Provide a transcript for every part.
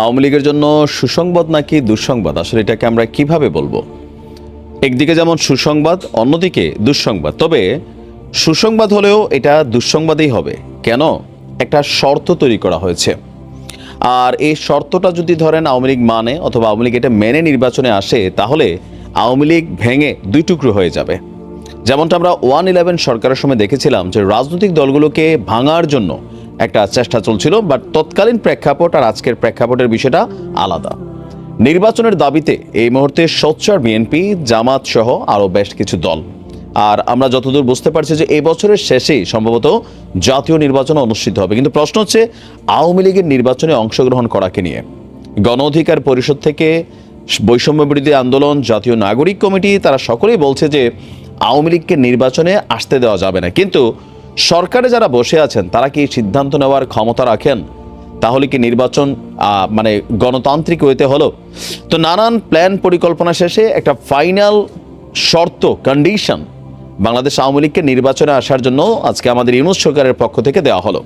আওয়ামী লীগের জন্য সুসংবাদ নাকি দুঃসংবাদ? আসলে এটাকে আমরা কীভাবে বলব? একদিকে যেমন সুসংবাদ, অন্যদিকে দুঃসংবাদ। তবে সুসংবাদ হলেও এটা দুঃসংবাদই হবে। কেন? একটা শর্ত তৈরি করা হয়েছে। আর এই শর্তটা যদি ধরেন আওয়ামী লীগ মানে অথবা আওয়ামী লীগ এটা মেনে নির্বাচনে আসে, তাহলে আওয়ামী লীগ ভেঙে দুই টুকরো হয়ে যাবে। যেমনটা আমরা ওয়ান ইলেভেন সরকারের সময় দেখেছিলাম যে রাজনৈতিক দলগুলোকে ভাঙার জন্য একটা চেষ্টা চলছিল বাট তৎকালীন প্রেক্ষাপট আর আজকের প্রেক্ষাপটের বিষয়টা আলাদা। নির্বাচনের দাবিতে এই মুহূর্তে সোচ্চার বিএনপি, জামাত সহ আরও বেশ কিছু দল। আর আমরা যতদূর বুঝতে পারছি যে এই বছরের শেষেই সম্ভবত জাতীয় নির্বাচন অনুষ্ঠিত হবে। কিন্তু প্রশ্ন হচ্ছে, আওয়ামী লীগের নির্বাচনে অংশগ্রহণ করাকে নিয়ে। গণ অধিকার পরিষদ থেকে বৈষম্য বিরোধী আন্দোলন, জাতীয় নাগরিক কমিটি, তারা সকলেই বলছে যে আওয়ামী লীগকে নির্বাচনে আসতে দেওয়া যাবে না। কিন্তু সরকারে যারা বসে আছেন, তারা কি সিদ্ধান্ত নেওয়ার ক্ষমতা রাখেন? তাহলে কি নির্বাচন মানে গণতান্ত্রিক হইতে হলো? তো নানান প্ল্যান পরিকল্পনা শেষে একটা ফাইনাল শর্ত কন্ডিশন বাংলাদেশ আওয়ামী লীগকে নির্বাচনে আসার জন্য আজকে আমাদের ইউনুস সরকারের পক্ষ থেকে দেওয়া হলো।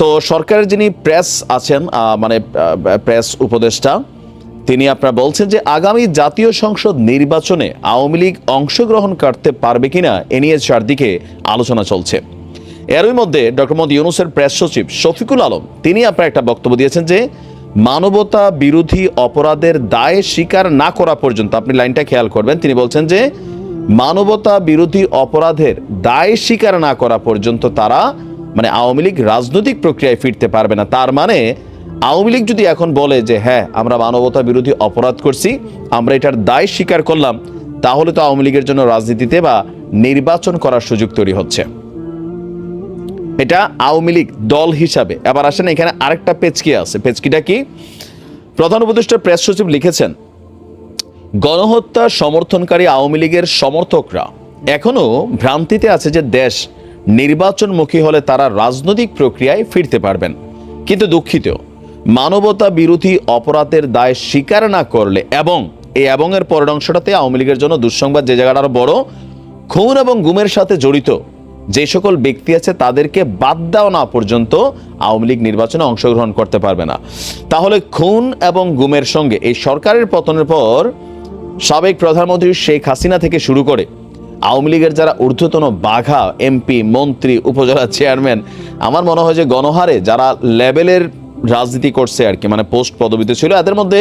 তো সরকারের যিনি প্রেস আছেন মানে প্রেস উপদেষ্টা, তিনি আপনার বলছেন যে আগামী জাতীয় সংসদ নির্বাচনে আওয়ামী লীগ অংশগ্রহণ করতে পারবে কিনা, এ নিয়ে চারদিকে আলোচনা চলছে। এরই মধ্যে ডক্টর মোহাম্মদ ইউনুসের প্রেস সচিব শফিকুল আলম, তিনি আপনার একটা বক্তব্য দিয়েছেন যে মানবতা বিরোধী অপরাধের দায় স্বীকার না করা পর্যন্ত, আপনি লাইনটা খেয়াল করবেন, তিনি বলছেন যে মানবতা বিরোধী অপরাধের দায় স্বীকার না করা পর্যন্ত তারা মানে আওয়ামী লীগ রাজনৈতিক প্রক্রিয়ায় ফিরতে পারবে না। তার মানে আওয়ামী লীগ যদি এখন বলে যে হ্যাঁ আমরা মানবতা বিরোধী অপরাধ করছি, আমরা এটার দায় স্বীকার করলাম, তাহলে তো আওয়ামী লীগের জন্য রাজনীতিতে বা নির্বাচন করার সুযোগ তৈরি হচ্ছে। এটা আওয়ামী লীগ দল হিসাবে। এবার আসেন এখানে আরেকটা পেচকি আছে। পেচকিটা কি? প্রধান উপদেষ্টা প্রেস সচিব লিখেছেন, গণহত্যা সমর্থনকারী আওয়ামী লীগের সমর্থকরা এখনও ভ্রান্তিতে আছে যে দেশ নির্বাচনমুখী হলে তারা রাজনৈতিক প্রক্রিয়ায় ফিরতে পারবেন। কিন্তু দুঃখিত, মানবতা বিরোধী অপরাধের দায় স্বীকার না করলে এবং এই এবং এর পরের অংশটাতে আওয়ামী লীগের জন্য দুঃসংবাদ যে জায়গাটা আরও বড়, খুন এবং গুমের সাথে জড়িত যে সকল ব্যক্তি আছে তাদেরকে বাদ দেওয়া না পর্যন্ত আওয়ামী লীগ নির্বাচনে অংশগ্রহণ করতে পারবে না। তাহলে খুন এবং গুমের সঙ্গে এই সরকারের পতনের পর সাবেক প্রধানমন্ত্রী শেখ হাসিনা থেকে শুরু করে আওয়ামী লীগের যারা ঊর্ধ্বতন বাঘা, এমপি, মন্ত্রী, উপজেলা চেয়ারম্যান, আমার মনে হয় যে গণহারে যারা লেভেলের রাজনীতি করছে আর কি মানে পোস্ট পদবিতে ছিল, এদের মধ্যে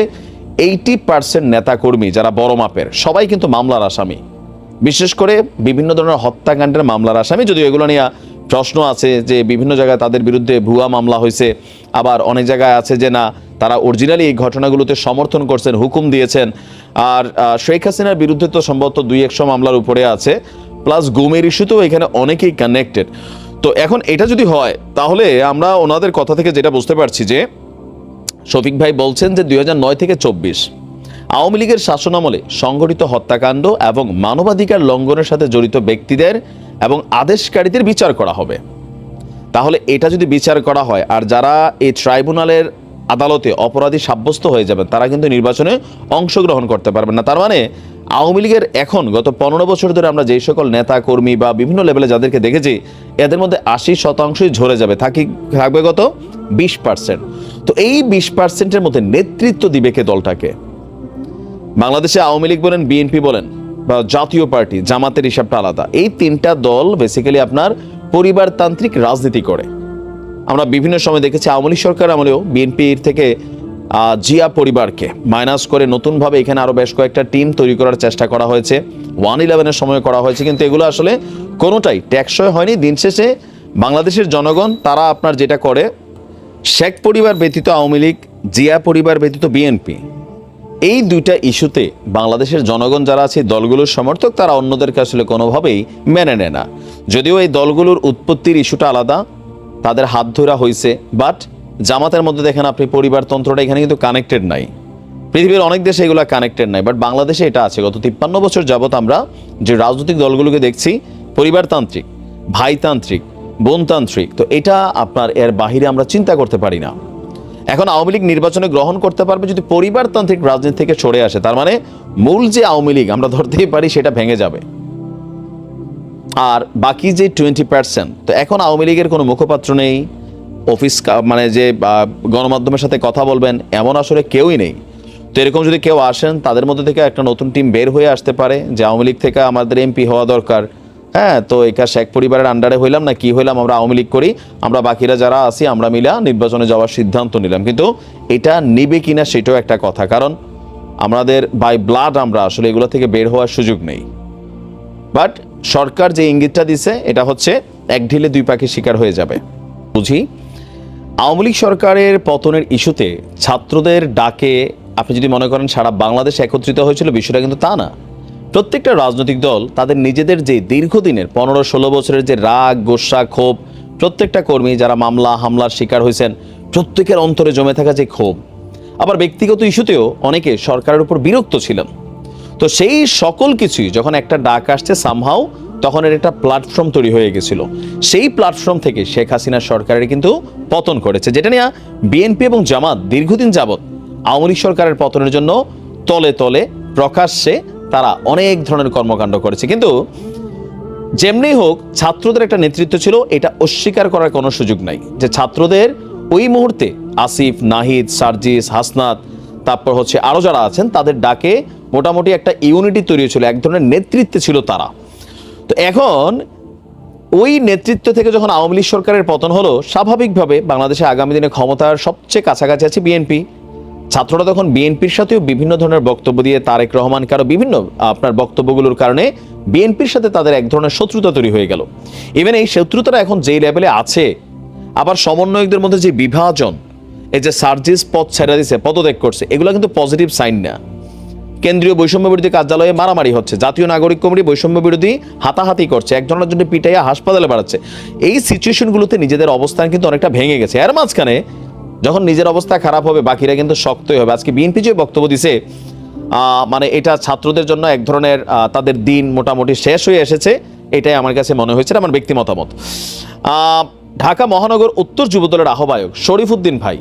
এইটি পার্সেন্ট নেতাকর্মী যারা বড় মাপের, সবাই কিন্তু মামলার আসামি। বিশেষ করে বিভিন্ন ধরনের হত্যাকাণ্ডের মামলার আসামি, যদিও এগুলো নিয়ে প্রশ্ন আছে যে বিভিন্ন জায়গায় তাদের বিরুদ্ধে ভুয়া মামলা হয়েছে। আবার অনেক জায়গায় আছে যে না, তারা অরিজিনালি এই ঘটনাগুলোতে সমর্থন করছেন, হুকুম দিয়েছেন। আর শেখ হাসিনার বিরুদ্ধে তো সম্ভবত দুই একশো মামলার উপরে আছে প্লাস গুমের ইস্যুতেও এখানে অনেকেই কানেক্টেড তো এখন এটা যদি হয়, তাহলে আমরা ওনাদের কথা থেকে যেটা বুঝতে পারছি যে, শফিক ভাই বলছেন যে দুই হাজার নয় থেকে চব্বিশ আওয়ামী লীগের শাসনামলে সংঘটিত হত্যাকাণ্ড এবং মানবাধিকার লঙ্ঘনের সাথে জড়িত ব্যক্তিদের এবং আদেশকারীদের বিচার করা হবে। তাহলে এটা যদি বিচার করা হয়, আর যারা এই ট্রাইব্যুনালের আদালতে অপরাধী সাব্যস্ত হয়ে যাবেন, তারা কিন্তু নির্বাচনে অংশগ্রহণ করতে পারবেন না। তার মানে আওয়ামী লীগের এখন গত পনেরো বছর ধরে আমরা যেই সকল নেতা কর্মী বা বিভিন্ন লেভেলে যাদেরকে দেখেছি, এদের মধ্যে আশি শতাংশই ঝরে যাবে। থাকি, থাকবে কত? বিশ পার্সেন্ট তো এই বিশ পার্সেন্টের মধ্যে নেতৃত্ব দিবে কে দলটাকে? বাংলাদেশে আওয়ামী লীগ বলেন, বিএনপি বলেন বা জাতীয় পার্টি, জামাতের হিসাবটা আলাদা। এই তিনটা দল বেসিক্যালি আপনার পরিবারতান্ত্রিক রাজনীতি করে। আমরা বিভিন্ন সময় দেখেছি আওয়ামী লীগ সরকার আমলেও বিএনপির থেকে জিয়া পরিবারকে মাইনাস করে নতুনভাবে এখানে আরও বেশ কয়েকটা টিম তৈরি করার চেষ্টা করা হয়েছে। ওয়ান ইলেভেনের সময় করা হয়েছে, কিন্তু এগুলো আসলে কোনোটাই ট্যাক্সই হয়নি। দিন শেষে বাংলাদেশের জনগণ, তারা আপনার যেটা করে, শেখ পরিবার ব্যতীত আওয়ামী লীগ, জিয়া পরিবার ব্যতীত বিএনপি এই দুইটা ইস্যুতে বাংলাদেশের জনগণ যারা আছে দলগুলোর সমর্থক, তারা অন্যদেরকে আসলে কোনোভাবেই মেনে নেয় না। যদিও এই দলগুলোর উৎপত্তির ইস্যুটা আলাদা, তাদের হাত ধরা হয়েছে, বাট জামাতের মধ্যে দেখেন আপনি, পরিবারতন্ত্রটা এখানে কিন্তু কানেক্টেড নাই। পৃথিবীর অনেক দেশে এগুলো কানেক্টেড নাই বাট বাংলাদেশে এটা আছে। গত তিপ্পান্ন বছর যাবত আমরা যে রাজনৈতিক দলগুলোকে দেখছি, পরিবারতান্ত্রিক, ভাইতান্ত্রিক, বোনতান্ত্রিক, তো এটা আপনার এর বাহিরে আমরা চিন্তা করতে পারি না। এখন আওয়ামী লীগ নির্বাচনে গ্রহণ করতে পারবে যদি পরিবারতান্ত্রিক রাজনীতি থেকে সরে আসে। তার মানে মূল যে আওয়ামী লীগ, আমরা ধরতেই পারি সেটা ভেঙে যাবে। আর বাকি যে টোয়েন্টি পার্সেন্ট তো এখন আওয়ামী লীগের কোনো মুখপাত্র নেই, অফিস মানে যে গণমাধ্যমের সাথে কথা বলবেন, এমন আসলে কেউই নেই। তো এরকম যদি কেউ আসেন, তাদের মধ্যে থেকে একটা নতুন টিম বের হয়ে আসতে পারে, যে আওয়ামী লীগ থেকে আমাদের এমপি হওয়া দরকার। হ্যাঁ তো একা শেখ পরিবারের আন্ডারে হইলাম না, কি হইলাম, আমরা আওয়ামী লীগ করি, আমরা বাকিরা যারা আছি, আমরা মিলা নির্বাচনে যাওয়ার সিদ্ধান্ত নিলাম। কিন্তু এটা নিবে কিনা সেটাও একটা কথা, কারণ আমাদের বাই ব্লাড আমরা আসলে এগুলো থেকে বের হওয়ার সুযোগ নেই। বাট সরকার যে ইঙ্গিতটা দিছে, এটা হচ্ছে এক ঢিলে দুই পাখি শিকার হয়ে যাবে। বুঝি? আওয়ামী লীগ সরকারের পতনের ইস্যুতে ছাত্রদের ডাকে, আপনি যদি মনে করেন সারা বাংলাদেশ একত্রিত হয়েছিল, বিষয়টা কিন্তু তা না। প্রত্যেকটা রাজনৈতিক দল তাদের নিজেদের যে দীর্ঘদিনের পনেরো ষোলো বছরের যে রাগ, গোসা, ক্ষোভ, প্রত্যেকটা কর্মী যারা মামলা, হামলার শিকার হয়েছেন, প্রত্যেকের অন্তরে জমে থাকা যে ক্ষোভ। আবার ব্যক্তিগত ইস্যুতেও অনেকে সরকারের উপর বিরক্ত ছিলেন। তো সেই সকল কিছুই যখন একটা ডাক আসছে সামহাও তখন এর একটা প্ল্যাটফর্ম তৈরি হয়ে গেছিল। সেই প্ল্যাটফর্ম থেকে শেখ হাসিনা সরকারের কিন্তু পতন করেছে যেটা নিয়ে বিএনপি এবং জামাত দীর্ঘদিন যাবৎ আওয়ামী সরকারের পতনের জন্য তলে তলে প্রকাশ্যে তারা অনেক ধরনের কর্মকাণ্ড করেছে। কিন্তু যেমনি হোক, ছাত্রদের একটা নেতৃত্ব ছিল, এটা অস্বীকার করার কোনো সুযোগ নাই। যে ছাত্রদের ওই মুহূর্তে আসিফ, নাহিদ, সার্জিস, হাসনাত, তারপর হচ্ছে আরও যারা আছেন, তাদের ডাকে মোটামুটি একটা ইউনিটি তৈরি হয়েছিল, এক ধরনের নেতৃত্বে ছিল তারা। তো এখন ওই নেতৃত্ব থেকে যখন আওয়ামী লীগ সরকারের পতন হলো, স্বাভাবিকভাবে বাংলাদেশে আগামী দিনে ক্ষমতার সবচেয়ে কাছাকাছি আছে বিএনপি। ছাত্ররা তখন বিএনপির সাথেও বিভিন্ন ধরনের বক্তব্য দিয়ে তারেক রহমানকে আরও বিভিন্ন, আপনার বক্তব্যগুলোর কারণে বিএনপির সাথে তাদের এক ধরনের শত্রুতা তৈরি হয়ে গেল। ইভেন এই শত্রুতাটা এখন যেই লেভেলে আছে, আবার সমন্বয়কদের মধ্যে যে বিভাজন, এই যে সার্জিস পদ ছেড়ে দিছে, পদত্যাগ করছে, এগুলো কিন্তু পজিটিভ সাইন না। কেন্দ্রীয় বৈষম্য বিরোধী কার্যালয়ে মারামারি হচ্ছে, জাতীয় নাগরিক কমিটি বৈষম্য বিরোধী হাতাহাতি করছে, একজনের জন্য পিটাইয়া হাসপাতালে বাড়াচ্ছে। এই সিচুয়েশনগুলোতে নিজেদের অবস্থান কিন্তু অনেকটা ভেঙে গেছে। এর মাঝখানে যখন নিজের অবস্থা খারাপ হবে, বাকিরা কিন্তু শক্তই হবে। আজকে বিএনপি যে বক্তব্য দিছে মানে এটা ছাত্রদের জন্য এক ধরনের তাদের দিন মোটামুটি শেষ হয়ে এসেছে, এটাই আমার কাছে মনে হয়েছে আমার ব্যক্তি মতামত। ঢাকা মহানগর উত্তর যুবদলের আহ্বায়ক শরীফুদ্দিন ভাই,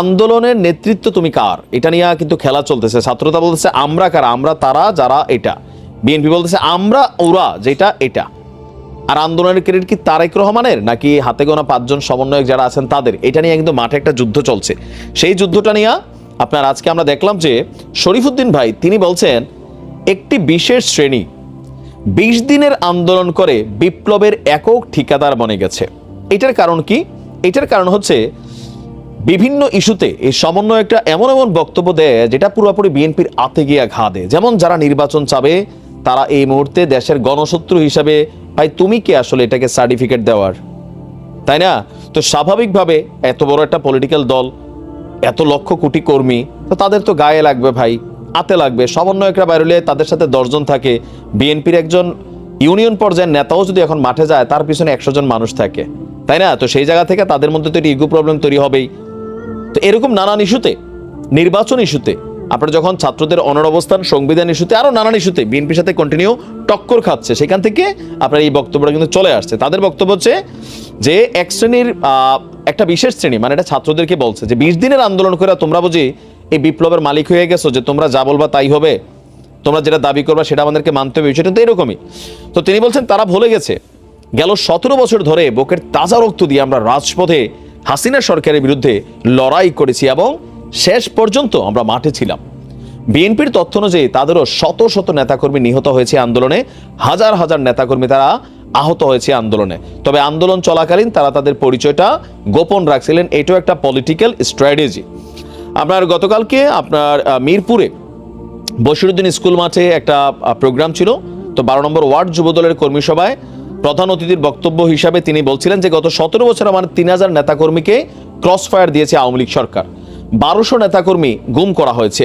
আন্দোলনের নেতৃত্ব তুমি কার? এটা নিয়ে কিন্তু খেলা চলতেছে, ছাত্রতা বলতেছে আমরা কারা? আমরা তারা, যারা, এটা। বিএনপি বলতেছে আমরা, ওরা, যেটা, এটা। আর আন্দোলনের ক্রেডিট কি তারেক রহমানের, নাকি হাতে গোনা পাঁচজন সমন্বয়ক যারা আছেন তাদের? এটা নিয়ে কিন্তু মাঠে একটা যুদ্ধ চলছে। সেই যুদ্ধটা নিয়ে আপনার আজকে আমরা দেখলাম যে শরীফুদ্দিন ভাই, তিনি বলছেন, একটি বিশেষ শ্রেণি, বিশ দিনের আন্দোলন করে বিপ্লবের একক ঠিকাদার বনে গেছে। এটার কারণ কি? এটার কারণ হচ্ছে, বিভিন্ন ইস্যুতে এই সমন্বয়কটা এমন এমন বক্তব্য দেয় যেটা পুরোপুরি বিএনপির আতে গিয়া ঘা দেয়। যেমন যারা নির্বাচন চাবে, তারা এই মুহূর্তে দেশের গণশত্রু হিসাবে ভাই, তুমি কে আসলে এটাকে সার্টিফিকেট দেওয়ার? তাই না? তো স্বাভাবিকভাবে এত বড় একটা পলিটিক্যাল দল, এত লক্ষ কোটি কর্মী, তো তাদের তো গায়ে লাগবে ভাই আতে লাগবে। সমন্বয়করা বাইরলে তাদের সাথে দশজন থাকে। বিএনপির একজন ইউনিয়ন পর্যায়ের নেতাও যদি এখন মাঠে যায়, তার পিছনে একশো জন মানুষ থাকে। তাই না? তো সেই জায়গা থেকে তাদের মধ্যে তো ইগো প্রবলেম তৈরি হবেই। তো এরকম নানান ইস্যুতে নির্বাচন ইস্যুতে আপনার যখন ছাত্রদের অনর অবস্থান, সংবিধান ইস্যুতে আরও নানান ইস্যুতে বিএনপির সাথে কন্টিনিউ টক্কর খাচ্ছে, সেখান থেকে আপনার এই বক্তব্যটা কিন্তু চলে আসছে। তাদের বক্তব্য হচ্ছে যে, এক শ্রেণির একটা বিশেষ শ্রেণি মানে এটা ছাত্রদেরকে বলছে যে, বিশ দিনের আন্দোলন করে তোমরা বুঝি এই বিপ্লবের মালিক হয়ে গেছো যে, তোমরা যা বলবা তাই হবে, তোমরা যেটা দাবি করবা সেটা আমাদেরকে মানতে হবে সেটা তো এরকমই। তো তিনি বলছেন, তারা ভুলে গেছে, গেল সতেরো বছর ধরে বুকের তাজা রক্ত দিয়ে আমরা রাজপথে হাসিনা সরকারের বিরুদ্ধে লড়াই করেছি এবং শেষ পর্যন্ত আমরা মাঠে ছিলাম। বিএনপির তথ্য অনুযায়ী তাদেরও শত শত নেতাকর্মী নিহত হয়েছে আন্দোলনে। হাজার হাজার নেতাকর্মী তারা আহত হয়েছে আন্দোলনে। তবে আন্দোলন চলাকালীন তারা তাদের পরিচয়টা গোপন রাখছিলেন। এটাও একটা পলিটিক্যাল স্ট্র্যাটেজি আপনার গতকালকে আপনার মিরপুরে বশিরুদ্দিন স্কুল মাঠে একটা প্রোগ্রাম ছিল। তো বারো নম্বর ওয়ার্ড যুবদলের কর্মী সভায় প্রধান অতিথির বক্তব্য হিসাবে তিনি বলছিলেন যে গত সতেরো বছর আমার তিন হাজার নেতাকর্মীকে ক্রস ফায়ার দিয়েছে আওয়ামী লীগ সরকার। বারোশো নেতাকর্মী গুম করা হয়েছে।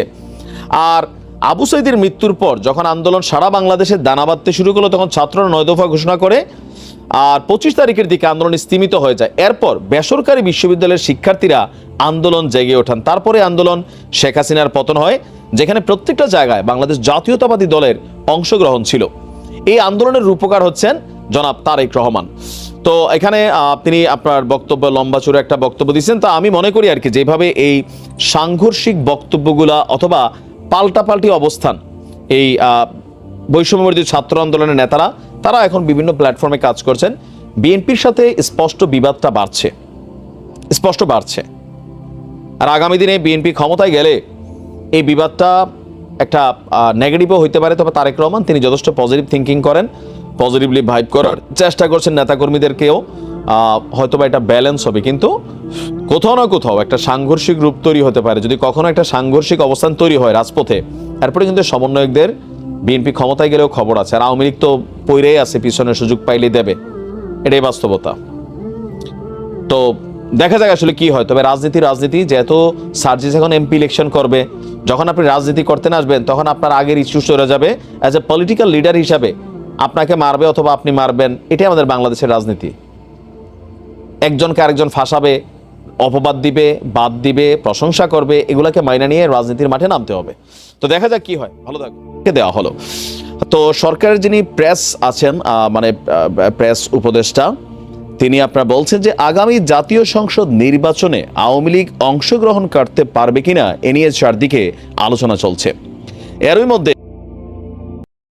আর আবু সাইদের মৃত্যুর পর যখন আন্দোলন সারা বাংলাদেশে দানা বাঁধতে শুরু করল, তখন ছাত্ররা নয় দফা ঘোষণা করে, আর পঁচিশ তারিখের দিকে আন্দোলন স্তীমিত হয়ে যায়। এরপর বেসরকারি বিশ্ববিদ্যালয়ের শিক্ষার্থীরা আন্দোলন জেগে ওঠান। তারপরে আন্দোলন শেখ হাসিনার পতন হয়, যেখানে প্রত্যেকটা জায়গায় বাংলাদেশ জাতীয়তাবাদী দলের অংশগ্রহণ ছিল। এই আন্দোলনের রূপকার হচ্ছেন জনাব তারেক রহমান। তো এখানে তিনি আপনার বক্তব্য লম্বা চূড়া একটা বক্তব্য দিচ্ছেন তা আমি মনে করি আর কি যেভাবে এই সাংঘর্ষিক বক্তব্যগুলা অথবা পাল্টাপাল্টি অবস্থান এই আহ, বৈষম্যবিরোধী ছাত্র আন্দোলনের নেতারা তারা এখন বিভিন্ন প্ল্যাটফর্মে কাজ করছেন। বিএনপির সাথে স্পষ্ট বিবাদটা বাড়ছে। স্পষ্ট বাড়ছে। আর আগামী দিনে বিএনপি ক্ষমতায় গেলে এই বিবাদটা একটা নেগেটিভও হইতে পারে তবে তারেক রহমান তিনি যথেষ্ট পজিটিভ থিঙ্কিং করেন। পজিটিভলি ভাইব করার চেষ্টা করছেন নেতাকর্মীদেরকেও। হয়তোবা এটা ব্যালেন্স হবে, কিন্তু কোথাও না কোথাও একটা সাংঘর্ষিক রূপ তৈরি হতে পারে। যদি কখনো একটা সাংঘর্ষিক অবস্থান তৈরি হয় রাজপথে, এরপরে কিন্তু সমন্বয়কদের বিএনপি ক্ষমতায় গেলেও খবর আছে। আর আওয়ামী লীগ তো পইরেই আছে, পিছনে সুযোগ পাইলেই দেবে। এটাই বাস্তবতা। তো দেখা যাক আসলে কি হয়। তবে রাজনীতি রাজনীতি, যেহেতু সার্জিস এখন এমপি ইলেকশন করবে, যখন আপনি রাজনীতি করতে আসবেন তখন আপনার আগের ইস্যু চলে যাবে। অ্যাজ এ পলিটিক্যাল লিডার হিসাবে আপনাকে মারবে অথবা আপনি মারবেন, এটাই আমাদের বাংলাদেশের রাজনীতি। একজনকে আরেকজন ফাঁসাবে, অপবাদ দিবে, বাদ দিবে, প্রশংসা করবে, এগুলাকে মাইনা নিয়ে রাজনীতির মাঠে নামতে হবে। তো দেখা যাক কি হয়। ভালো থাকবে দেওয়া হলো? তো সরকারের যিনি প্রেস আছেন মানে প্রেস উপদেষ্টা, তিনি আপনার বলছেন যে আগামী জাতীয় সংসদ নির্বাচনে আওয়ামী লীগ অংশগ্রহণ করতে পারবে কিনা, এ নিয়ে চারদিকে আলোচনা চলছে। এরই মধ্যে